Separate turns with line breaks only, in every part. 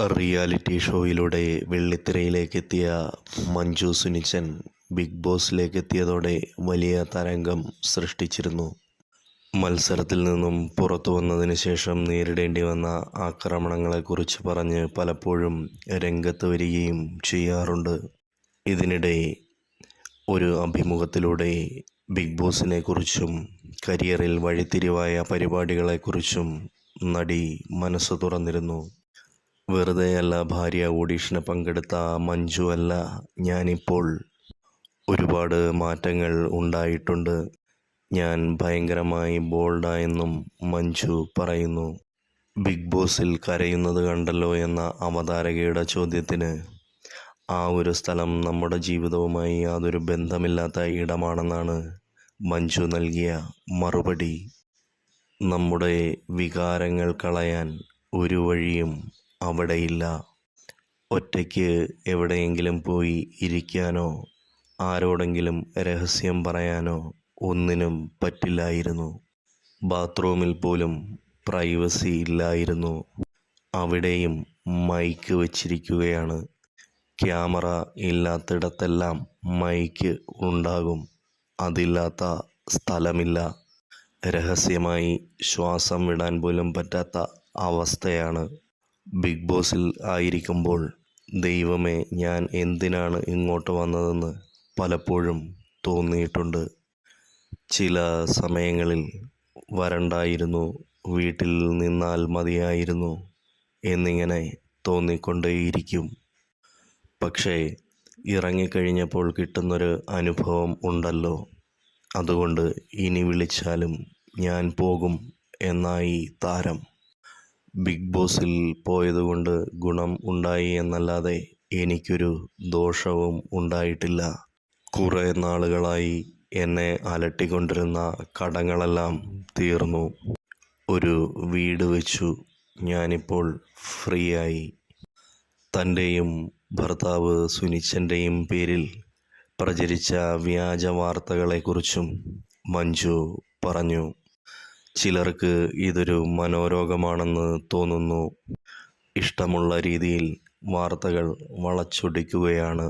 Reality ഷോയിലൂടെ വെള്ളിത്തിരയിലേക്കെത്തിയ Manju Sunichan big ബോസിലേക്കെത്തിയതോടെ വലിയ തരംഗം സൃഷ്ടിച്ചിരുന്നു. മത്സരത്തിൽ നിന്നും പുറത്തു വന്നതിന് ശേഷം നേരിടേണ്ടി വന്ന ആക്രമണങ്ങളെക്കുറിച്ച് പറഞ്ഞ് പലപ്പോഴും രംഗത്ത് വരികയും ചെയ്യാറുണ്ട്. ഇതിനിടെ ഒരു അഭിമുഖത്തിലൂടെ ബിഗ് ബോസിനെക്കുറിച്ചും കരിയറിൽ വഴിത്തിരിവായ പരിപാടികളെക്കുറിച്ചും നടി മനസ്സ് തുറന്നിരുന്നു. വെറുതെയല്ല ഭാര്യ ഓഡീഷന് പങ്കെടുത്ത മഞ്ജു അല്ല ഞാനിപ്പോൾ ഒരുപാട് മാറ്റങ്ങൾ ഉണ്ടായിട്ടുണ്ട്. ഞാൻ ഭയങ്കരമായി ബോൾഡായെന്നും മഞ്ജു പറയുന്നു. ബിഗ് ബോസിൽ കരയുന്നത് കണ്ടല്ലോ എന്ന അവതാരകയുടെ ചോദ്യത്തിന്. ആ ഒരു സ്ഥലം നമ്മുടെ ജീവിതവുമായി യാതൊരു ബന്ധമില്ലാത്ത ഇടമാണെന്നാണ് മഞ്ജു നൽകിയ മറുപടി. നമ്മുടെ വികാരങ്ങൾ കളയാൻ ഒരു വഴിയും അവിടെയില്ല. ഒറ്റയ്ക്ക് എവിടെയെങ്കിലും പോയി ഇരിക്കാനോ ആരോടെങ്കിലും രഹസ്യം പറയാനോ ഒന്നിനും പറ്റില്ലായിരുന്നു. ബാത്റൂമിൽ പോലും പ്രൈവസി ഇല്ലായിരുന്നു. അവിടെയും മൈക്ക് വച്ചിരിക്കുകയാണ്. ക്യാമറ ഇല്ലാത്തിടത്തെല്ലാം മൈക്ക് ഉണ്ടാകും. അതില്ലാത്ത സ്ഥലമില്ല. രഹസ്യമായി ശ്വാസം വിടാൻ പോലും പറ്റാത്ത അവസ്ഥയാണ്. ബിഗ് ബോസിൽ ആയിരിക്കുമ്പോൾ ദൈവമേ ഞാൻ എന്തിനാണ് ഇങ്ങോട്ട് വന്നതെന്ന് പലപ്പോഴും തോന്നിയിട്ടുണ്ട്. ചില സമയങ്ങളിൽ വരണ്ടായിരുന്നു വീട്ടിൽ നിന്നാൽ മതിയായിരുന്നു എന്നിങ്ങനെ തോന്നിക്കൊണ്ടേയിരിക്കും. പക്ഷേ ഇറങ്ങിക്കഴിഞ്ഞപ്പോൾ കിട്ടുന്നൊരു അനുഭവം ഉണ്ടല്ലോ. അതുകൊണ്ട് ഇനി വിളിച്ചാലും ഞാൻ പോകും എന്നായി താരം. ബിഗ് ബോസിൽ പോയതുകൊണ്ട് ഗുണം ഉണ്ടായി എന്നല്ലാതെ എനിക്കൊരു ദോഷവും ഉണ്ടായിട്ടില്ല. കുറേ നാളുകളായി എന്നെ അലട്ടിക്കൊണ്ടിരുന്ന കടങ്ങളെല്ലാം തീർന്നു. ഒരു വീട് വെച്ചു. ഞാനിപ്പോൾ ഫ്രീ ആയി തന്റെയും ഭർത്താവ് സുനിച്ചന്റെയും പേരിൽ പ്രചരിച്ച വ്യാജ വാർത്തകളെക്കുറിച്ചും മഞ്ജു പറഞ്ഞു. ചിലർക്ക് ഇതൊരു മനോരോഗമാണെന്ന് തോന്നുന്നു. ഇഷ്ടമുള്ള രീതിയിൽ വാർത്തകൾ വളച്ചൊടിക്കുകയാണ്.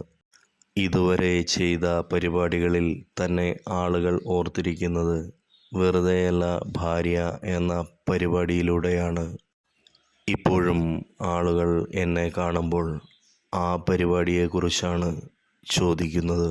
ഇതുവരെ ചെയ്ത പരിപാടികളിൽ തന്നെ ആളുകൾ ഓർത്തിരിക്കുന്നത് വെറുതെയല്ല ഭാര്യ എന്ന പരിപാടിയിലൂടെയാണ്. ഇപ്പോഴും ആളുകൾ എന്നെ കാണുമ്പോൾ ആ പരിപാടിയെക്കുറിച്ചാണ് ചോദിക്കുന്നത്.